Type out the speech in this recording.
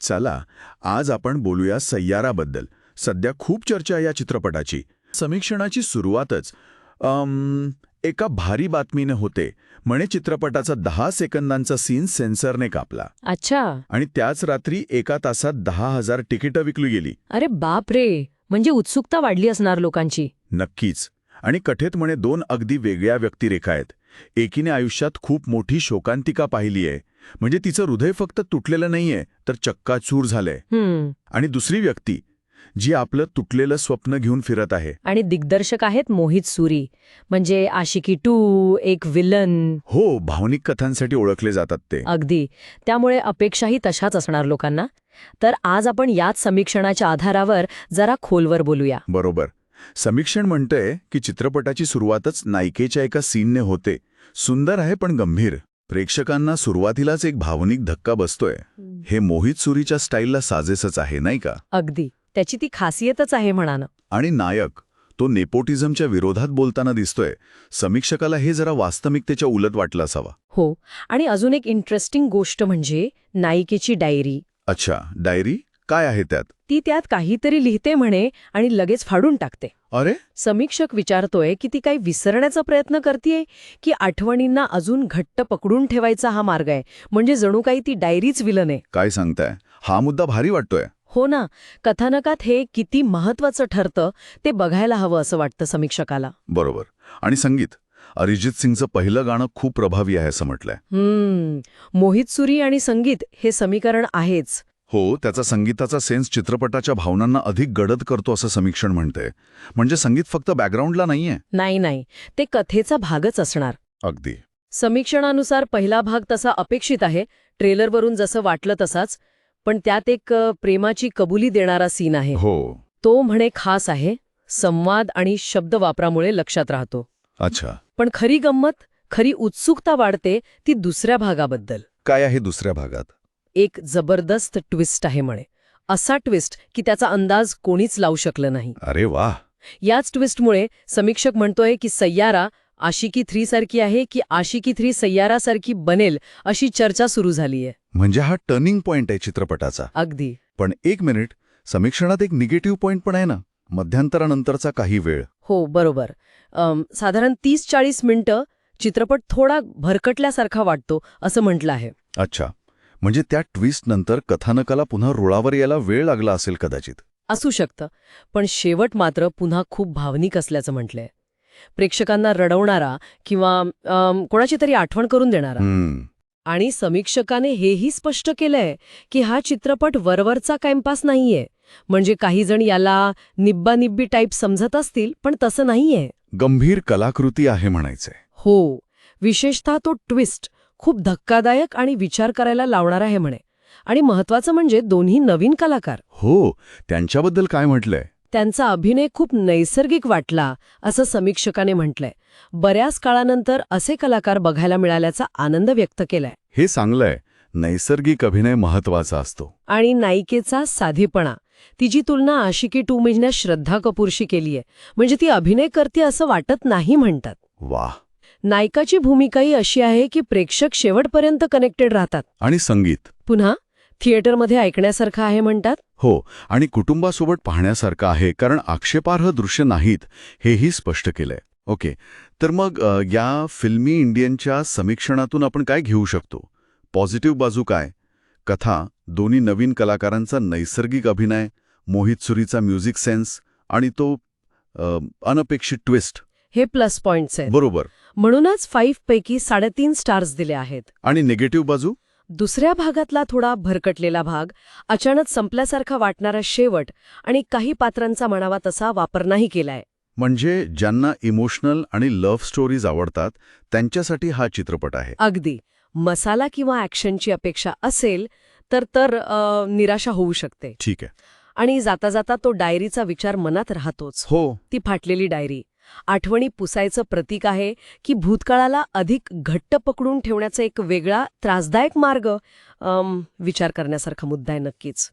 चला आज आपण बोलूया सय्याराबद्दल. सध्या खूप चर्चा आहे या चित्रपटाची. समीक्षणाची सुरुवातच एका भारी बातमीने होते. म्हणे चित्रपटाचा दहा सेकंदांचा सीन सेन्सरने कापला. अच्छा. आणि त्याच रात्री एका तासात दहा हजार तिकीटं विकली गेली. अरे बाप रे! म्हणजे उत्सुकता वाढली असणार लोकांची. नक्कीच. आणि कथेत म्हणे दोन अगदी वेगळ्या व्यक्तिरेखा आहेत. एकीने आयुष्यात खूप मोठी शोकांतिका पाहिली आहे. म्हणजे तिचं हृदय फक्त तुटलेलं नाहीये तर चक्काचूर झालंय. आणि दुसरी व्यक्ती जी आपलं तुटलेलं स्वप्न घेऊन फिरत आहे. आणि दिग्दर्शक आहेत मोहित सुरी. म्हणजे आशिकी टू एक विलन. हो भावनिक कथांसाठी ओळखले जातात ते. अगदी. त्यामुळे अपेक्षाही तशाच असणार लोकांना. तर आज आपण याच समीक्षणाच्या आधारावर जरा खोलवर बोलूया. बरोबर. समीक्षण म्हणतंय की चित्रपटाची सुरुवातच नायिकेच्या एका सीनने होते. सुंदर आहे पण गंभीर. प्रेक्षकांना सुरुवातीलाच एक भावनिक धक्का बसतोय. हे मोहित सुरीच्या स्टाईलला साजेसच आहे नाही का? अगदी. त्याची ती खासियतच आहे म्हणानं. आणि नायक तो नेपोटिझमच्या विरोधात बोलताना दिसतोय. समीक्षकाला हे जरा वास्तविकतेच्या उलट वाटलं असावा. हो आणि अजून एक इंटरेस्टिंग गोष्ट म्हणजे नायिकेची डायरी अच्छा डायरी काय आहे त्यात? ती त्यात काहीतरी लिहिते म्हणे आणि लगेच फाडून टाकते. अरे! समीक्षक विचारतोय की ती काही विसरण्याचा प्रयत्न करतेय की आठवणींना अजून घट्ट पकडून ठेवायचा हा मार्ग आहे? म्हणजे जणू काही ती डायरीच विलन. आहे काय सांगताय? हा मुद्दा भारी वाटतोय. हो ना. कथानकात हे किती महत्वाचं ठरतं ते बघायला हवं असं वाटतं समीक्षकाला. बरोबर. आणि संगीत? अरिजित सिंगचं पहिलं गाणं खूप प्रभावी आहे असं म्हटलंय. मोहित सुरी आणि संगीत हे समीकरण आहेच. हो त्याचा संगीताचा सेन्स चित्रपटाच्या भावनांना अधिक गडद करतो असं समीक्षण म्हणते. म्हणजे संगीत फक्त बॅकग्राऊंडला नाहीये? नाही नाही. ते कथेचा भागच असणार. अगदी. समीक्षणानुसार पहिला भाग तसा अपेक्षित आहे ट्रेलरवरून जसं वाटलं तसाच. पण त्यात एक प्रेमाची कबुली देणारा सीन आहे. हो. तो म्हणे खास आहे संवाद आणि शब्द वापरामुळे लक्षात राहतो. अच्छा. पण खरी गंमत खरी उत्सुकता वाढते ती दुसऱ्या भागाबद्दल. काय आहे दुसऱ्या भागात? एक जबरदस्त ट्विस्ट आहे म्हणे. असा ट्विस्ट की त्याचा अंदाज कोणीच लावू शकलं नाही. अरे वा. याच ट्विस्टमुळे समीक्षक म्हणतोय की सय्यारा आशिकी थ्री सारखी आहे की आशिकी थ्री सय्यारासारखी बनेल अशी चर्चा सुरू झालीय. म्हणजे हा टर्निंग पॉइंट आहे चित्रपटाचा. अगदी. पण एक मिनिट समीक्षणात एक निगेटिव्ह पॉइंट पण आहे ना मध्यंतरानंतरचा काही वेळ. हो बरोबर. साधारण तीस चाळीस मिनिटं चित्रपट थोडा भरकटल्यासारखा वाटतो असं म्हटलं आहे. अच्छा. म्हणजे त्या ट्विस्ट नंतर कथानकाला पुन्हा रुळावर यायला वेळ लागला असेल कदाचित. असू शकतं पण शेवट मात्र पुन्हा खूप भावनिक असल्याचं म्हटलंय. प्रेक्षकांना रडवणारा किंवा कोणाची तरी आठवण करून देणारा. आणि समीक्षकाने हेही स्पष्ट केलंय की हा चित्रपट वरवरचा टाइमपास नाहीये. म्हणजे काही जण याला निब्बानिब्बी टाईप समजत असतील पण तसं नाहीये. गंभीर कलाकृती आहे म्हणायचंय. हो. विशेषतः तो ट्विस्ट खूप धक्कादायक आणि विचार करायला लावणारा आहे म्हणे. आणि महत्वाचं म्हणजे दोन्ही नवीन कलाकार. हो त्यांच्याबद्दल काय म्हटलंय? त्यांचा अभिनय खूप नैसर्गिक वाटला असं समीक्षकाने म्हटलंय. बऱ्याच काळानंतर असे कलाकार बघायला मिळाल्याचा आनंद व्यक्त केलाय. हे चांगलंय नैसर्गिक अभिनय महत्त्वाचा असतो. आणि नायिकेचा साधेपणा. तिची तुलना आशिकी टू महिन्यात श्रद्धा कपूरशी केलीय. म्हणजे ती अभिनय करते असं वाटत नाही म्हणतात. वाह! नायिकाची भूमिकाही अशी आहे की प्रेक्षक शेवटपर्यंत कनेक्टेड राहतात. आणि संगीत. पुन्हा थिएटरमध्ये ऐकण्यासारखं आहे म्हणतात? हो आणि कुटुंबासोबत पाहण्यासारखं आहे कारण आक्षेपार्ह दृश्य नाहीत हेही स्पष्ट केलंय. ओके तर मग या फिल्मी इंडियनच्या समीक्षणातून आपण काय घेऊ शकतो? पॉझिटिव्ह बाजू काय? कथा दोन्ही नवीन कलाकारांचा नैसर्गिक अभिनय मोहित सुरीचा म्युझिक सेन्स आणि तो अनपेक्षित ट्विस्ट. हे प्लस पॉइंट्स आहेत. बरोबर. म्हणूनच फाईव्ह पैकी साडेतीन स्टार्स दिले आहेत. आणि निगेटिव्ह बाजू? दुसऱ्या भागातला थोडा भरकटलेला भाग अचानक संपल्यासारखा वाटणारा शेवट आणि काही पात्रांचा म्हणावा तसा वापर नाही केलाय. म्हणजे ज्यांना इमोशनल आणि लव्ह स्टोरीज आवडतात त्यांच्यासाठी हा चित्रपट आहे. अगदी. मसाला किंवा ॲक्शनची अपेक्षा असेल तर तर अ, निराशा होऊ शकते. ठीक आहे. आणि जाता जाता तो डायरीचा विचार मनात राहतोच. हो. ती फाटलेली डायरी आठवणी पुसायचं प्रतीक आहे की भूतकाळाला अधिक घट्ट पकडून ठेवण्याचा एक वेगळा त्रासदायक मार्ग विचार करण्यासारखा मुद्दा आहे नक्कीच.